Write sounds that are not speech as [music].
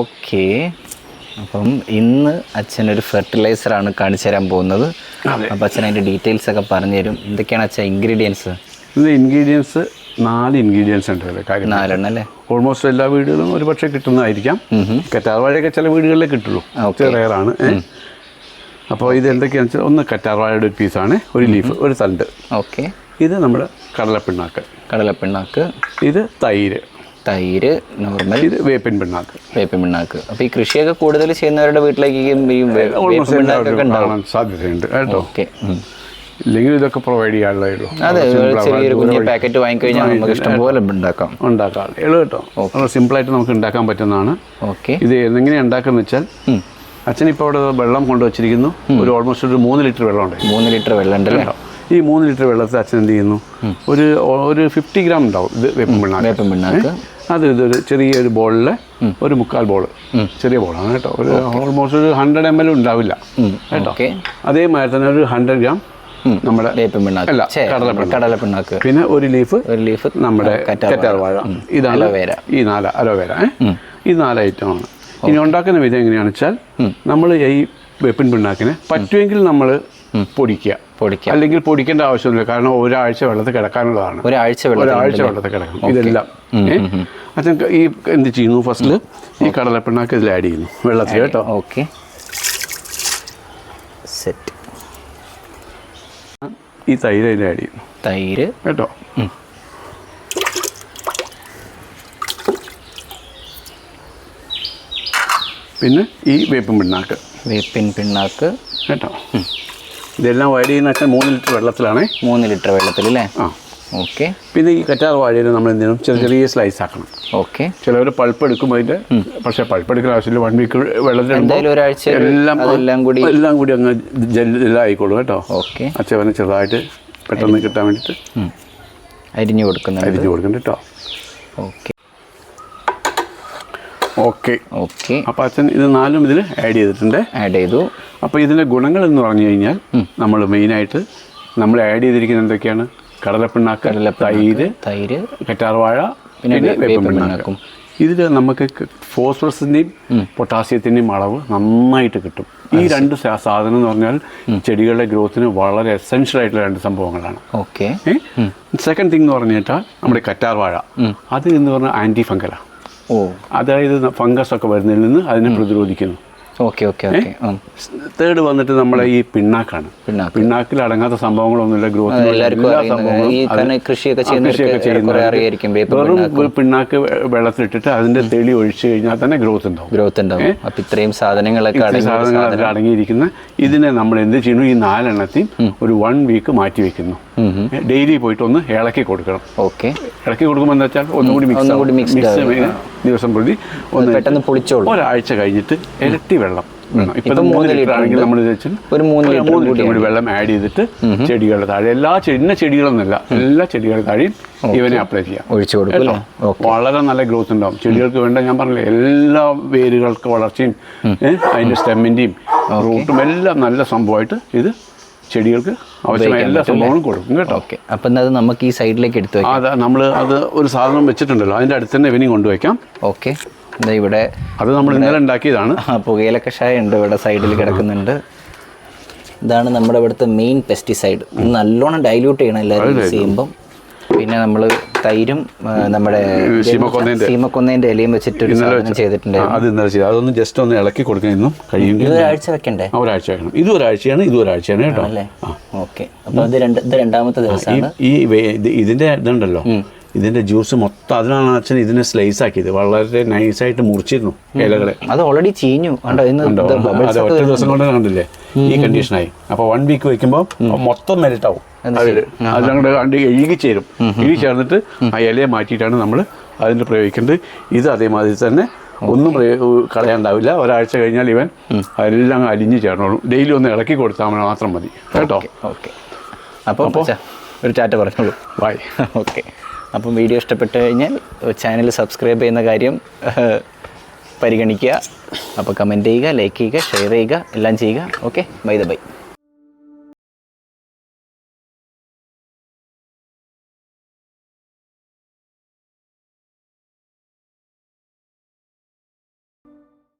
Okay. അപ്പം ഇന്ന് അച്ഛനൊരു ഫെർട്ടിലൈസറാണ് കാണിച്ചു തരാൻ പോകുന്നത്. അപ്പം അച്ഛൻ അതിന്റെ ഡീറ്റെയിൽസ് ഒക്കെ പറഞ്ഞു തരും. എന്തൊക്കെയാണ് അച്ഛൻ ഇൻഗ്രീഡിയൻസ്? ഇത് ഇൻഗ്രീഡിയൻസ് നാല് ഇൻഗ്രീഡിയൻസ് ഉണ്ട് ഇതിൽ കാര്യം. നാലെണ്ണം അല്ലേ ഓൾമോസ്റ്റ് എല്ലാ വീടുകളും ഒരു പക്ഷേ കിട്ടുന്നതായിരിക്കാം കറ്റാർവാഴയൊക്കെ ചില വീടുകളിലേ കിട്ടുള്ളൂ. റയറാണ്. അപ്പോൾ ഇത് എന്തൊക്കെയാണെന്ന് വെച്ചാൽ ഒന്ന് കറ്റാർവാഴയുടെ ഒരു പീസാണ് ഒരു ലീഫ് ഒരു തണ്ട്. ഓക്കെ. ഇത് നമ്മുടെ കടലപ്പിണ്ണാക്ക്. കടലപ്പിണ്ണാക്ക്. ഇത് തൈര്. തൈര് നോർമൽ ഇത് വേപ്പിൻ പിണ്ണാക്ക്. വേപ്പിൻ പിണ്ണാക്ക്. അപ്പോൾ ഈ കൃഷിയൊക്കെ കൂടുതൽ ചെയ്യുന്നവരുടെ വീട്ടിലേക്ക് ഈ ഓൾമോസ്റ്റ് പിണ്ണാക്കൊക്കെ കാണാൻ സാധ്യതയുണ്ട് കേട്ടോ? ഓക്കെ. ഇല്ലെങ്കിൽ ഇതൊക്കെ പ്രൊവൈഡ് ചെയ്യാനുള്ളതേ ഉള്ളൂ അതെ. ചെറിയൊരു കുഞ്ഞ് പാക്കറ്റ് വാങ്ങിക്കഴിഞ്ഞാൽ നമുക്ക് ഇഷ്ടം പോലെ ഉണ്ടാക്കാം. ഉണ്ടാക്കാം. എളു കേട്ടോ വളരെ സിമ്പിളായിട്ട് നമുക്ക് ഉണ്ടാക്കാൻ പറ്റുന്നതാണ്. ഓക്കെ. ഇത് എങ്ങനെയാണ് ഉണ്ടാക്കുന്നത് വെച്ചാൽ അച്ഛൻ ഇപ്പോൾ അവിടെ വെള്ളം കൊണ്ടുവച്ചിരിക്കുന്നു ഒരു ഓൾമോസ്റ്റ് ഒരു മൂന്ന് ലിറ്റർ വെള്ളം ഉണ്ട്. മൂന്ന് ലിറ്റർ വെള്ളം ഉണ്ട് ഈ മൂന്ന് ലിറ്റർ വെള്ളത്തിൽ അച്ഛൻ എന്ത് ചെയ്യുന്നു? ഒരു ഒരു ഫിഫ്റ്റി ഗ്രാം ഉണ്ടാവും ഇത് വേപ്പം പിണ്ണാക്ക്. വേപ്പിൻ പിണ്ണാക്ക്. അത് ഇതൊരു ചെറിയൊരു ബോളിൽ ഒരു മുക്കാൽ ബോൾ ചെറിയ ബോളാണ് കേട്ടോ. ഒരു ഓൾമോസ്റ്റ് ഒരു ഹൺഡ്രഡ് എം എൽ ഉണ്ടാവില്ല. കേട്ടോ. അതേമാതിരി തന്നെ ഒരു ഹൺഡ്രഡ് ഗ്രാം നമ്മുടെ അല്ല, പിന്നെ ഒരു ലീഫ് ഒരു ലീഫ് നമ്മുടെ കറ്റാർവാഴ. ഇതാണ്. ഈ നാല് അലോവേര? ഈ നാല് ഐറ്റമാണ് ഇനി ഉണ്ടാക്കുന്ന വിധം എങ്ങനെയാണെന്ന് വെച്ചാൽ നമ്മൾ ഈ വെപ്പിൻ പിണ്ണാക്കിനെ പറ്റുമെങ്കിൽ നമ്മൾ പൊടിക്കുക. പൊടിക്കുക. അല്ലെങ്കിൽ പൊടിക്കേണ്ട ആവശ്യമില്ല. കാരണം ഒരാഴ്ച വെള്ളത്തിൽ കിടക്കാനുള്ളതാണ്. ഒരാഴ്ച ഒരാഴ്ച വെള്ളത്തിൽ കിടക്കണം. ഇതെല്ലാം? അച്ഛൻ ഈ എന്ത് ചെയ്യുന്നു ഫസ്റ്റിൽ ഈ കടലപ്പിണ്ണാക്ക് ഇതിൽ ആഡ് ചെയ്യുന്നു. വെള്ളത്തിൽ കേട്ടോ. ഓക്കെ. സെറ്റ് ഈ തൈര് അതിൽ ആഡ് ചെയ്യുന്നു. തൈര്. കേട്ടോ. പിന്നെ ഈ വേപ്പും പിണ്ണാക്ക് വേപ്പിൻ പിണ്ണാക്ക്. കേട്ടോ. ഇതെല്ലാം വൈഡ് ചെയ്യുന്ന വെച്ചാൽ മൂന്ന് ലിറ്റർ വെള്ളത്തിലാണേ. മൂന്ന് ലിറ്റർ വെള്ളത്തിൽ അല്ലേ ആ. ഓക്കെ. പിന്നെ ഈ കറ്റാർ വാഴയിൽ നമ്മൾ എന്ത് ചെയ്യണം? ചെറിയ ചെറിയ സ്ലൈസ് ആക്കണം. ഓക്കെ. ചിലവർ പൾപ്പ് എടുക്കും അതിന്റെ പക്ഷേ പൾപ്പ് എടുക്കുന്ന ആവശ്യമില്ല. വൺ വീക്ക് വെള്ളത്തിൽ ഒരാഴ്ച എല്ലാം എല്ലാം കൂടി എല്ലാം കൂടി അങ്ങ് ജെല്ലായിക്കോളൂ കേട്ടോ. ഓക്കെ. അച്ചവന് ചെറുതായിട്ട് പെട്ടെന്ന് കിട്ടാൻ വേണ്ടിയിട്ട് അരിഞ്ഞു കൊടുക്കുന്നത് അരിഞ്ഞു കൊടുക്കുന്നുണ്ട് കേട്ടോ. ഓക്കെ. ഓക്കെ. ഓക്കെ. അപ്പോൾ അച്ഛൻ ഇത് നാലും ഇതിൽ ആഡ് ചെയ്തിട്ടുണ്ട്. ആഡ് ചെയ്തു. അപ്പോൾ ഇതിന്റെ ഗുണങ്ങൾ എന്ന് പറഞ്ഞു കഴിഞ്ഞാൽ നമ്മൾ മെയിനായിട്ട് നമ്മൾ ആഡ് ചെയ്തിരിക്കുന്നത് എന്തൊക്കെയാണ്? കടലപ്പിണ്ണാക്ക് തൈര് തൈര് കറ്റാർവാഴ പിന്നെ വേപ്പിണ്ണാക്കും ഇതിൽ നമുക്ക് ഫോസ്ഫറസിന്റെയും പൊട്ടാസ്യത്തിന്റെയും അളവ് നന്നായിട്ട് കിട്ടും. ഈ രണ്ട് സാധനം എന്ന് പറഞ്ഞാൽ ചെടികളുടെ ഗ്രോത്തിന് വളരെ എസെൻഷ്യൽ ആയിട്ടുള്ള രണ്ട് സംഭവങ്ങളാണ്. ഓക്കെ. സെക്കൻഡ് തിങ് എന്ന് പറഞ്ഞു നമ്മുടെ കറ്റാർവാഴ. അത് എന്ന് പറഞ്ഞാൽ ആന്റി ഫംഗലാണ് അതായത് ഫംഗസ് ഒക്കെ വരുന്നതിൽ നിന്ന് അതിനെ പ്രതിരോധിക്കുന്നു. ഓക്കെ ഓക്കെ തേർഡ് വന്നിട്ട് നമ്മളെ ഈ പിണ്ണാക്കാണ്. പിണ്ണാക്കിൽ അടങ്ങാത്ത സംഭവങ്ങളൊന്നുമില്ല ഗ്രോത്ത് തന്നെ കൃഷിയൊക്കെ ചെയ്യുന്ന വെറും പിണ്ണാക്ക്. വെള്ളത്തിലിട്ടിട്ട് അതിന്റെ തെളി ഒഴിച്ചു കഴിഞ്ഞാൽ തന്നെ ഗ്രോത്ത് ഉണ്ടാവും. ഗ്രോത്ത് ഉണ്ടാവും. അപ്പൊ ഇത്രയും സാധനങ്ങളൊക്കെ അടങ്ങിയിരിക്കുന്ന ഇതിനെ നമ്മൾ എന്ത് ചെയ്യുന്നു? ഈ നാലെണ്ണത്തെയും ഒരു വൺ വീക്ക് മാറ്റി വെക്കുന്നു ഡെയിലി പോയിട്ട് ഒന്ന് ഇളക്കി കൊടുക്കണം. ഓക്കെ. ഇളക്കി കൊടുക്കുമ്പോൾ എന്താ വെച്ചാൽ ഒന്നുകൂടി മിക്സ് മിക്സ് mixed ദിവസം പ്രതി ഒന്ന് പെട്ടെന്ന് പൊളിച്ചോളൂ. ഒരാഴ്ച കഴിഞ്ഞിട്ട് ഇരട്ടി വെള്ളം ഇപ്പൊ മൂന്ന് ലിറ്റർ ആണെങ്കിൽ നമ്മൾ ഒരു മൂന്ന് ലിറ്റർ കൂടി കൂടി വെള്ളം ആഡ് ചെയ്തിട്ട് ചെടികളുടെ താഴെ എല്ലാ ചെടി ചെടികളൊന്നുമല്ല എല്ലാ ചെടികളുടെ താഴെയും ഇവനെ അപ്ലൈ ചെയ്യാം. ഒഴിച്ചു കൊടുക്കും വളരെ നല്ല ഗ്രോത്ത് ഉണ്ടാവും. ചെടികൾക്ക് വേണ്ട ഞാൻ പറഞ്ഞില്ലേ എല്ലാ വേരുകൾക്ക് വളർച്ചയും ഏ, അതിന്റെ സ്റ്റെമ്മിന്റെയും റൂട്ടും എല്ലാം നല്ല സംഭവമായിട്ട് ഇത് ചെടികൾക്ക് ആവശ്യമായ എല്ലാ സംഭവങ്ങളും കൊടുക്കും കേട്ടോ. ഓക്കെ. അപ്പൊ അത് നമുക്ക് ഈ സൈഡിലേക്ക് എടുത്തു വെക്കാം. അത് നമ്മൾ അത് ഒരു സാധനം വെച്ചിട്ടുണ്ടല്ലോ. അതിന്റെ അടുത്ത് തന്നെ ഇവനെയും കൊണ്ടുവയ്ക്കാം ഓക്കെ. ഇവിടെ അത് നമ്മൾ ഇന്നലെ ഉണ്ടാക്കിയതാണ്. പുകയില കഷായം ഉണ്ട് ഇവിടെ സൈഡിൽ കിടക്കുന്നുണ്ട്. ഇതാണ് നമ്മുടെ ഇവിടുത്തെ മെയിൻ പെസ്റ്റിസൈഡ് നല്ലോണം ഡൈല്യൂട്ട് ചെയ്യണം എല്ലാവരും യൂസ് ചെയ്യുമ്പം. പിന്നെ നമ്മൾ തൈരും നമ്മുടെ. സീമക്കൊന്നേന്റെ ഇലയും വെച്ചിട്ട് ഒരു സാധനം ചെയ്തിട്ടുണ്ട് അത് ഇന്നലെ ചെയ്തു അതൊന്ന് ജസ്റ്റ് ഒന്ന് ഇളക്കി കൊടുക്കുന്നു ഒരാഴ്ച വെക്കണ്ടേ? ഒരാഴ്ച വെക്കണം. ഇത് ഒരാഴ്ചയാണ് ഇത് ഒരാഴ്ചയാണ് കേട്ടോ. അല്ലേ ഓക്കെ. അപ്പൊ ഇത് രണ്ട് ഇത് രണ്ടാമത്തെ ദിവസം ദിവസമാണ്. ഈ ഇതിന്റെ ഇതുണ്ടല്ലോ. ഇതിന്റെ ജ്യൂസ് മൊത്തം അതിനാണ് അച്ഛൻ ഇതിനെ സ്ലൈസ് ആക്കിയത്. വളരെ നൈസായിട്ട് മുറിച്ചിരുന്നു ഇലകളെ. അത് ഓൾറെഡി ചീഞ്ഞു. ഒറ്റ ദിവസം കൊണ്ട് കണ്ടില്ലേ? ഈ കണ്ടീഷനായി അപ്പൊ വൺ വീക്ക് വെക്കുമ്പോൾ മൊത്തം മെൽറ്റ് ആവും. അതിൽ അതങ്ങോട്ട് കണ്ട് എഴുകി ചേരും. എഴുകി ചേർന്നിട്ട് ആ ഇലയെ മാറ്റിയിട്ടാണ് നമ്മൾ അതിന് പ്രയോഗിക്കേണ്ടത്. ഇത് അതേമാതിരി തന്നെ ഒന്നും കളയാണ്ടാവില്ല. ഒരാഴ്ച കഴിഞ്ഞാൽ ഇവൻ എല്ലാം അലിഞ്ഞു ചേർന്നോളും. ഡെയിലി ഒന്ന് ഇളക്കി കൊടുത്താൽ മാത്രം മതി. കേട്ടോ? ഓക്കെ അപ്പോൾ ഒരു ചാറ്റ പറഞ്ഞോളൂ. ബൈ. [laughs] ഓക്കെ. അപ്പം വീഡിയോ ഇഷ്ടപ്പെട്ട് കഴിഞ്ഞാൽ ചാനൽ സബ്സ്ക്രൈബ് ചെയ്യുന്ന കാര്യം പരിഗണിക്കുക. അപ്പോൾ കമന്റ് ചെയ്യുക ലൈക്ക് ചെയ്യുക ഷെയർ ചെയ്യുക എല്ലാം ചെയ്യുക. Okay bye the bye.